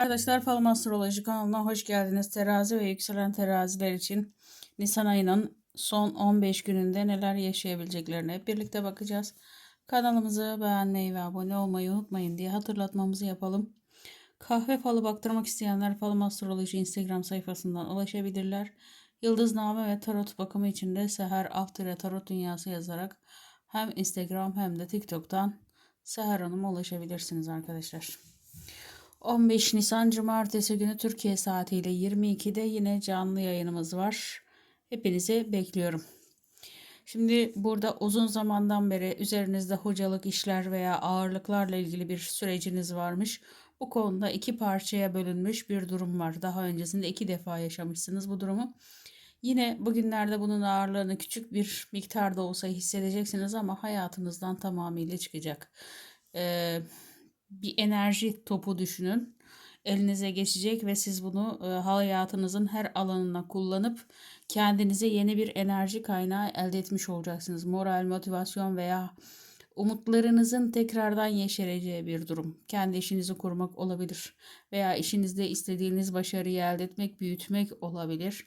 Arkadaşlar Falım Astroloji kanalına hoş geldiniz. Terazi ve yükselen teraziler için Nisan ayının son 15 gününde neler yaşayabileceklerine hep birlikte bakacağız. Kanalımızı beğenmeyi ve abone olmayı unutmayın diye hatırlatmamızı yapalım. Kahve falı baktırmak isteyenler Falım Astroloji Instagram sayfasından ulaşabilirler. Yıldızname ve tarot bakımı için de Seher Altıre Tarot Dünyası yazarak hem Instagram hem de TikTok'tan Seher Hanım'a ulaşabilirsiniz arkadaşlar. 15 Nisan Cumartesi günü Türkiye saatiyle 22'de yine canlı yayınımız var. Hepinizi bekliyorum. Şimdi burada uzun zamandan beri üzerinizde hocalık işler veya ağırlıklarla ilgili bir süreciniz varmış. Bu konuda iki parçaya bölünmüş bir durum var. Daha öncesinde iki defa yaşamışsınız bu durumu. Yine bugünlerde bunun ağırlığını küçük bir miktarda olsa hissedeceksiniz ama hayatınızdan tamamıyla çıkacak. Ee, bir enerji topu düşünün. Elinize geçecek ve siz bunu e, hayatınızın her alanına kullanıp kendinize yeni bir enerji kaynağı elde etmiş olacaksınız. Moral, motivasyon veya umutlarınızın tekrardan yeşereceği bir durum. Kendi işinizi kurmak olabilir veya işinizde istediğiniz başarıyı elde etmek, büyütmek olabilir.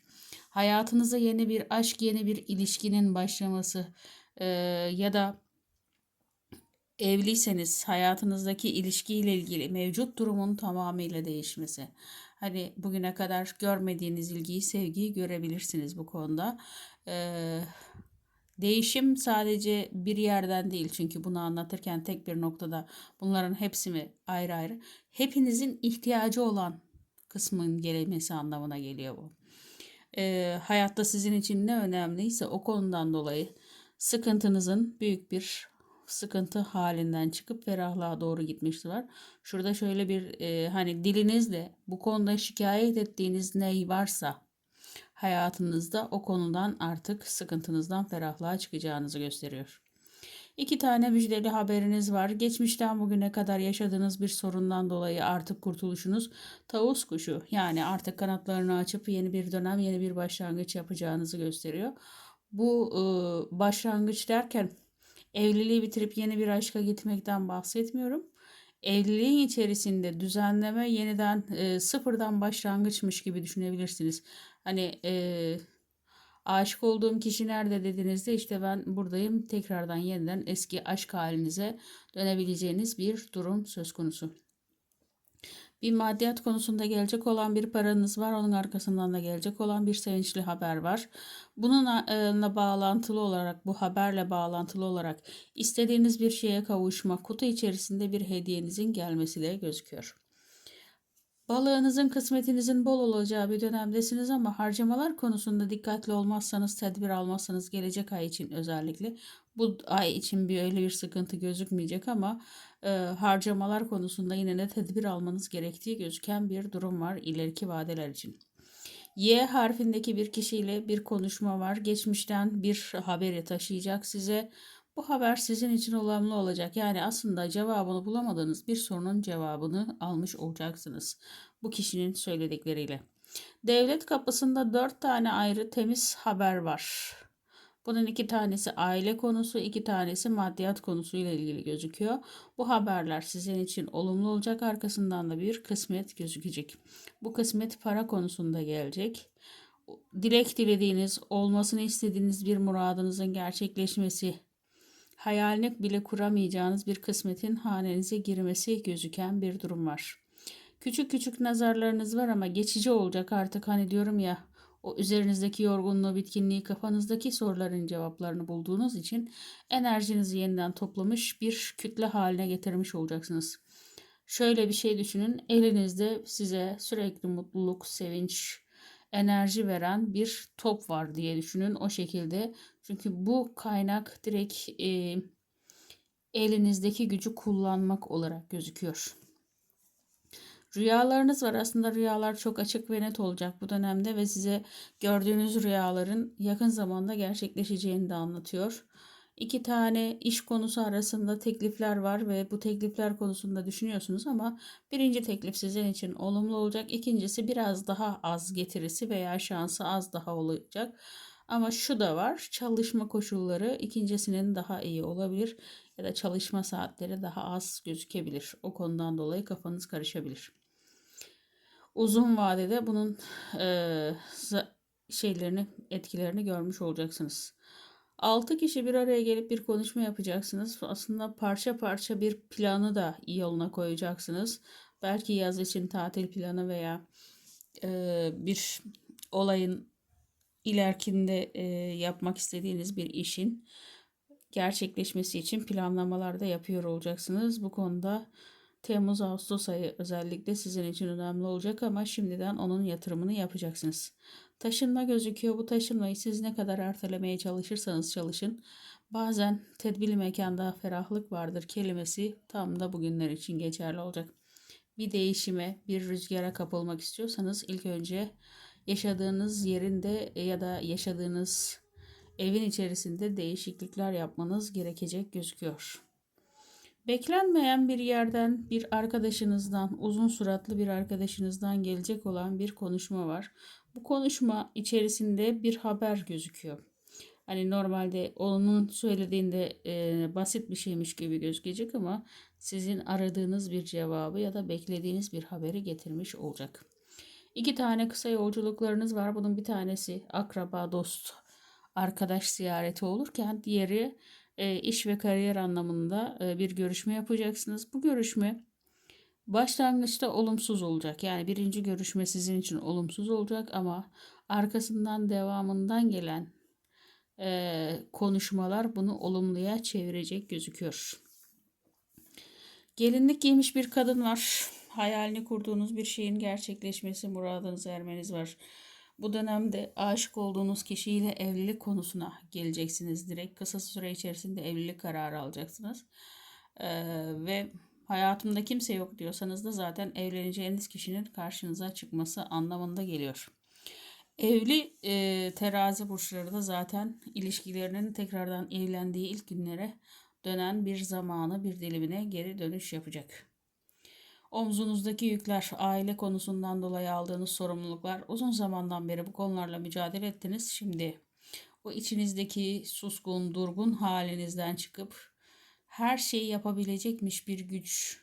Hayatınıza yeni bir aşk, yeni bir ilişkinin başlaması e, ya da evliyseniz hayatınızdaki ilişkiyle ilgili mevcut durumun tamamıyla değişmesi. Hani bugüne kadar görmediğiniz ilgiyi, sevgiyi görebilirsiniz bu konuda. Ee, değişim sadece bir yerden değil çünkü bunu anlatırken tek bir noktada bunların hepsi mi ayrı ayrı. Hepinizin ihtiyacı olan kısmın gelmesi anlamına geliyor bu. Ee, hayatta sizin için ne önemliyse o konudan dolayı sıkıntınızın büyük bir sıkıntı halinden çıkıp ferahlığa doğru gitmişler. Şurada şöyle bir e, hani dilinizle bu konuda şikayet ettiğiniz ney varsa hayatınızda o konudan artık sıkıntınızdan ferahlığa çıkacağınızı gösteriyor. İki tane müjdeli haberiniz var. Geçmişten bugüne kadar yaşadığınız bir sorundan dolayı artık kurtuluşunuz tavus kuşu. Yani artık kanatlarını açıp yeni bir dönem, yeni bir başlangıç yapacağınızı gösteriyor. Bu e, başlangıç derken Evliliği bitirip yeni bir aşka gitmekten bahsetmiyorum. Evliliğin içerisinde düzenleme yeniden e, sıfırdan başlangıçmış gibi düşünebilirsiniz. Hani e, aşık olduğum kişi nerede dediğinizde işte ben buradayım tekrardan yeniden eski aşk halinize dönebileceğiniz bir durum söz konusu bir maddiyat konusunda gelecek olan bir paranız var. Onun arkasından da gelecek olan bir sevinçli haber var. Bununla bağlantılı olarak, bu haberle bağlantılı olarak istediğiniz bir şeye kavuşma, kutu içerisinde bir hediyenizin gelmesi de gözüküyor. Balığınızın kısmetinizin bol olacağı bir dönemdesiniz ama harcamalar konusunda dikkatli olmazsanız, tedbir almazsanız gelecek ay için özellikle bu ay için bir öyle bir sıkıntı gözükmeyecek ama e, harcamalar konusunda yine de tedbir almanız gerektiği gözüken bir durum var ileriki vadeler için. Y harfindeki bir kişiyle bir konuşma var. Geçmişten bir haberi taşıyacak size. Bu haber sizin için olumlu olacak. Yani aslında cevabını bulamadığınız bir sorunun cevabını almış olacaksınız. Bu kişinin söyledikleriyle. Devlet kapısında dört tane ayrı temiz haber var. Bunun iki tanesi aile konusu, iki tanesi maddiyat konusuyla ilgili gözüküyor. Bu haberler sizin için olumlu olacak. Arkasından da bir kısmet gözükecek. Bu kısmet para konusunda gelecek. Dilek dilediğiniz, olmasını istediğiniz bir muradınızın gerçekleşmesi, hayalini bile kuramayacağınız bir kısmetin hanenize girmesi gözüken bir durum var. Küçük küçük nazarlarınız var ama geçici olacak artık hani diyorum ya o üzerinizdeki yorgunluğu, bitkinliği, kafanızdaki soruların cevaplarını bulduğunuz için enerjinizi yeniden toplamış bir kütle haline getirmiş olacaksınız. Şöyle bir şey düşünün. Elinizde size sürekli mutluluk, sevinç, enerji veren bir top var diye düşünün o şekilde. Çünkü bu kaynak direkt e, elinizdeki gücü kullanmak olarak gözüküyor. Rüyalarınız var. Aslında rüyalar çok açık ve net olacak bu dönemde ve size gördüğünüz rüyaların yakın zamanda gerçekleşeceğini de anlatıyor. İki tane iş konusu arasında teklifler var ve bu teklifler konusunda düşünüyorsunuz ama birinci teklif sizin için olumlu olacak. İkincisi biraz daha az getirisi veya şansı az daha olacak. Ama şu da var. Çalışma koşulları ikincisinin daha iyi olabilir ya da çalışma saatleri daha az gözükebilir. O konudan dolayı kafanız karışabilir. uzun vadede bunun za- şeylerini, etkilerini görmüş olacaksınız. 6 kişi bir araya gelip bir konuşma yapacaksınız. Aslında parça parça bir planı da yoluna koyacaksınız. Belki yaz için tatil planı veya eee, bir olayın ilerikinde eee, yapmak istediğiniz bir işin gerçekleşmesi için planlamalar da yapıyor olacaksınız. Bu konuda Temmuz-Ağustos ayı özellikle sizin için önemli olacak ama şimdiden onun yatırımını yapacaksınız. Taşınma gözüküyor. Bu taşınmayı siz ne kadar ertelemeye çalışırsanız çalışın. Bazen tedbirli mekanda ferahlık vardır kelimesi tam da bugünler için geçerli olacak. Bir değişime, bir rüzgara kapılmak istiyorsanız ilk önce yaşadığınız yerinde ya da yaşadığınız evin içerisinde değişiklikler yapmanız gerekecek gözüküyor. Beklenmeyen bir yerden bir arkadaşınızdan, uzun suratlı bir arkadaşınızdan gelecek olan bir konuşma var. Bu konuşma içerisinde bir haber gözüküyor. Hani normalde onun söylediğinde e, basit bir şeymiş gibi gözükecek ama sizin aradığınız bir cevabı ya da beklediğiniz bir haberi getirmiş olacak. İki tane kısa yolculuklarınız var. Bunun bir tanesi akraba, dost, arkadaş ziyareti olurken diğeri iş ve kariyer anlamında e, bir görüşme yapacaksınız. Bu görüşme başlangıçta olumsuz olacak. Yani birinci görüşme sizin için olumsuz olacak ama arkasından devamından gelen e, konuşmalar bunu olumluya çevirecek gözüküyor. Gelinlik giymiş bir kadın var. Hayalini kurduğunuz bir şeyin gerçekleşmesi, muradınıza ermeniz var. Bu dönemde aşık olduğunuz kişiyle evlilik konusuna geleceksiniz. Direkt kısa süre içerisinde evlilik kararı alacaksınız. Ee, ve hayatımda kimse yok diyorsanız da zaten evleneceğiniz kişinin karşınıza çıkması anlamında geliyor. Evli e, terazi burçları da zaten ilişkilerinin tekrardan evlendiği ilk günlere dönen bir zamanı, bir dilimine geri dönüş yapacak. Omzunuzdaki yükler, aile konusundan dolayı aldığınız sorumluluklar, uzun zamandan beri bu konularla mücadele ettiniz. Şimdi o içinizdeki suskun, durgun halinizden çıkıp her şeyi yapabilecekmiş bir güç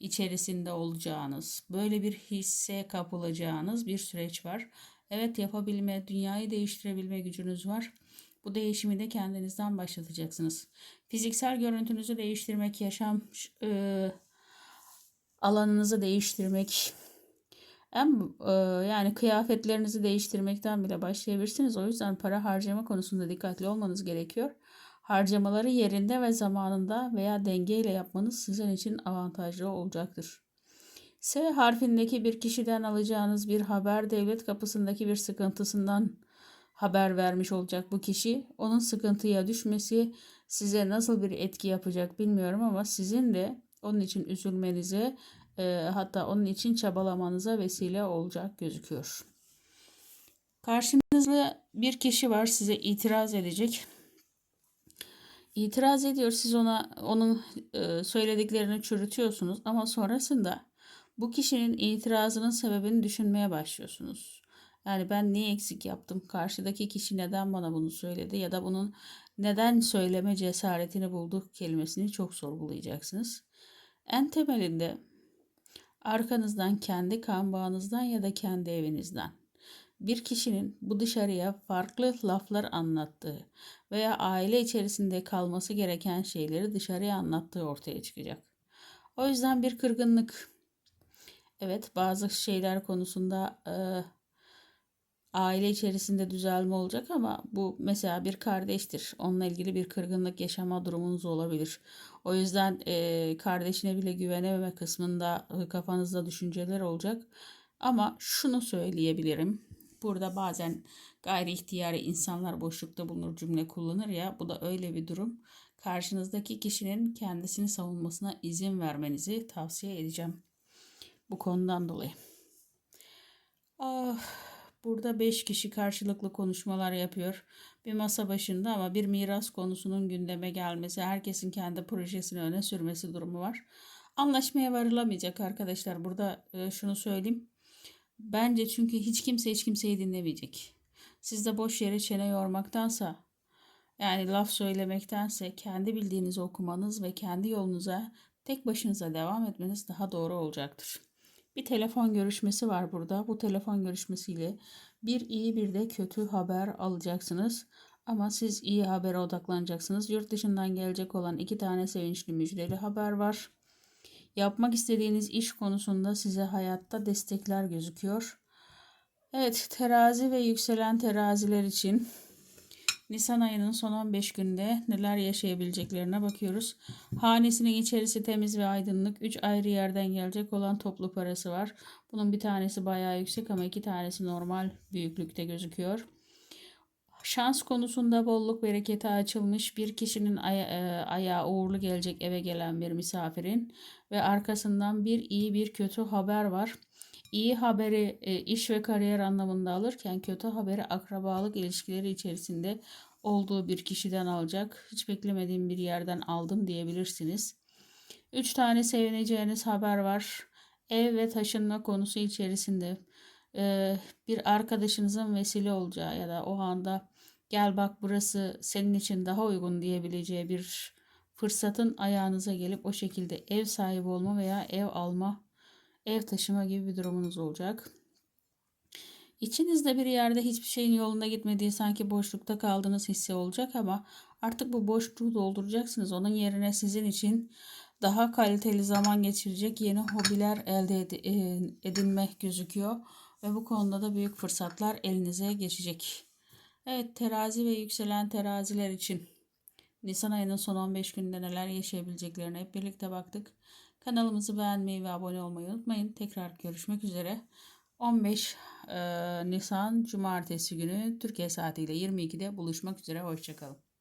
içerisinde olacağınız, böyle bir hisse kapılacağınız bir süreç var. Evet yapabilme, dünyayı değiştirebilme gücünüz var. Bu değişimi de kendinizden başlatacaksınız. Fiziksel görüntünüzü değiştirmek, yaşam e, alanınızı değiştirmek, hem e, yani kıyafetlerinizi değiştirmekten bile başlayabilirsiniz. O yüzden para harcama konusunda dikkatli olmanız gerekiyor. Harcamaları yerinde ve zamanında veya dengeyle yapmanız sizin için avantajlı olacaktır. S harfindeki bir kişiden alacağınız bir haber devlet kapısındaki bir sıkıntısından haber vermiş olacak bu kişi. Onun sıkıntıya düşmesi size nasıl bir etki yapacak bilmiyorum ama sizin de onun için üzülmenize e, hatta onun için çabalamanıza vesile olacak gözüküyor. Karşınızda bir kişi var size itiraz edecek. İtiraz ediyor siz ona onun e, söylediklerini çürütüyorsunuz ama sonrasında bu kişinin itirazının sebebini düşünmeye başlıyorsunuz. Yani ben niye eksik yaptım? Karşıdaki kişi neden bana bunu söyledi ya da bunun neden söyleme cesaretini buldu kelimesini çok sorgulayacaksınız. En temelinde arkanızdan kendi kan bağınızdan ya da kendi evinizden bir kişinin bu dışarıya farklı laflar anlattığı veya aile içerisinde kalması gereken şeyleri dışarıya anlattığı ortaya çıkacak. O yüzden bir kırgınlık, evet bazı şeyler konusunda e, aile içerisinde düzelme olacak ama bu mesela bir kardeştir. Onunla ilgili bir kırgınlık yaşama durumunuz olabilir. O yüzden e, kardeşine bile güvenememe kısmında e, kafanızda düşünceler olacak. Ama şunu söyleyebilirim. Burada bazen gayri ihtiyari insanlar boşlukta bulunur cümle kullanır ya. Bu da öyle bir durum. Karşınızdaki kişinin kendisini savunmasına izin vermenizi tavsiye edeceğim. Bu konudan dolayı. Ah, burada 5 kişi karşılıklı konuşmalar yapıyor. Bir masa başında ama bir miras konusunun gündeme gelmesi, herkesin kendi projesini öne sürmesi durumu var. Anlaşmaya varılamayacak arkadaşlar. Burada e, şunu söyleyeyim. Bence çünkü hiç kimse hiç kimseyi dinlemeyecek. Siz de boş yere çene yormaktansa yani laf söylemektense kendi bildiğinizi okumanız ve kendi yolunuza tek başınıza devam etmeniz daha doğru olacaktır. Bir telefon görüşmesi var burada. Bu telefon görüşmesiyle bir iyi bir de kötü haber alacaksınız. Ama siz iyi habere odaklanacaksınız. Yurt dışından gelecek olan iki tane sevinçli müjdeli haber var. Yapmak istediğiniz iş konusunda size hayatta destekler gözüküyor. Evet, terazi ve yükselen teraziler için Nisan ayının son 15 günde neler yaşayabileceklerine bakıyoruz. Hanesinin içerisi temiz ve aydınlık. 3 ayrı yerden gelecek olan toplu parası var. Bunun bir tanesi bayağı yüksek ama iki tanesi normal büyüklükte gözüküyor. Şans konusunda bolluk berekete açılmış bir kişinin aya, e, ayağı uğurlu gelecek eve gelen bir misafirin ve arkasından bir iyi bir kötü haber var. İyi haberi e, iş ve kariyer anlamında alırken kötü haberi akrabalık ilişkileri içerisinde olduğu bir kişiden alacak. Hiç beklemediğim bir yerden aldım diyebilirsiniz. Üç tane sevineceğiniz haber var. Ev ve taşınma konusu içerisinde e, bir arkadaşınızın vesile olacağı ya da o anda gel bak burası senin için daha uygun diyebileceği bir fırsatın ayağınıza gelip o şekilde ev sahibi olma veya ev alma, ev taşıma gibi bir durumunuz olacak. İçinizde bir yerde hiçbir şeyin yolunda gitmediği sanki boşlukta kaldığınız hissi olacak ama artık bu boşluğu dolduracaksınız. Onun yerine sizin için daha kaliteli zaman geçirecek yeni hobiler elde ed- edinmek gözüküyor ve bu konuda da büyük fırsatlar elinize geçecek. Evet terazi ve yükselen teraziler için Nisan ayının son 15 günde neler yaşayabileceklerine hep birlikte baktık. Kanalımızı beğenmeyi ve abone olmayı unutmayın. Tekrar görüşmek üzere. 15 e, Nisan Cumartesi günü Türkiye saatiyle 22'de buluşmak üzere. Hoşçakalın.